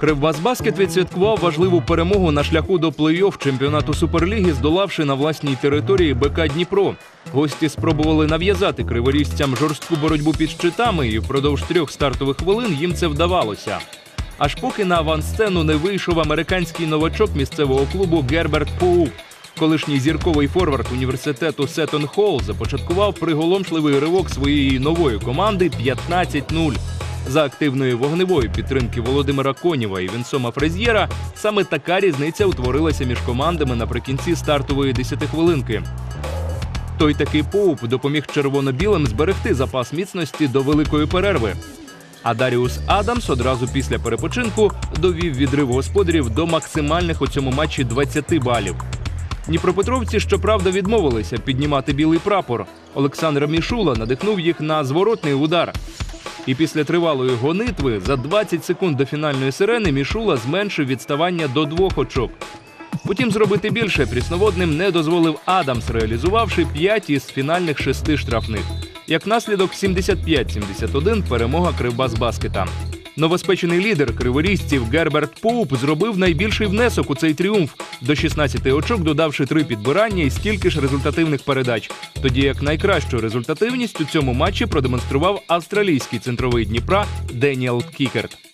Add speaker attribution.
Speaker 1: Кривбасбаскет відсвяткував важливу перемогу на шляху до плей-офф чемпіонату Суперліги, здолавши на власній території БК Дніпро. Гості спробували нав'язати криворіжцям жорстку боротьбу під щитами, і впродовж трьох стартових хвилин їм це вдавалося. Аж поки на авансцену не вийшов американський новачок місцевого клубу Герберт Поуп. Колишній зірковий форвард університету Сеттон Холл започаткував приголомшливий ривок своєї нової команди 15-0. За активної вогневої підтримки Володимира Конєва і Вінсома Фрезєра саме така різниця утворилася між командами наприкінці стартової десятихвилинки. Той такий Поуп допоміг червоно-білим зберегти запас міцності до великої перерви. А Даріус Адамс одразу після перепочинку довів відрив господарів до максимальних у цьому матчі 20 балів. Дніпропетровці, щоправда, відмовилися піднімати білий прапор. Олександр Мішула надихнув їх на зворотний удар. І після тривалої гонитви за 20 секунд до фінальної сирени Мішула зменшив відставання до двох очок. Утім, зробити більше прісноводним не дозволив Адамс, реалізувавши 5 із фінальних шести штрафних. Як наслідок 75-71 перемога Кривбасбаскета. Новоспечений лідер криворізців Герберт Поуп зробив найбільший внесок у цей тріумф, до 16 очок додавши три підбирання і стільки ж результативних передач. Тоді як найкращу результативність у цьому матчі продемонстрував австралійський центровий Дніпра Деніел Кікерт.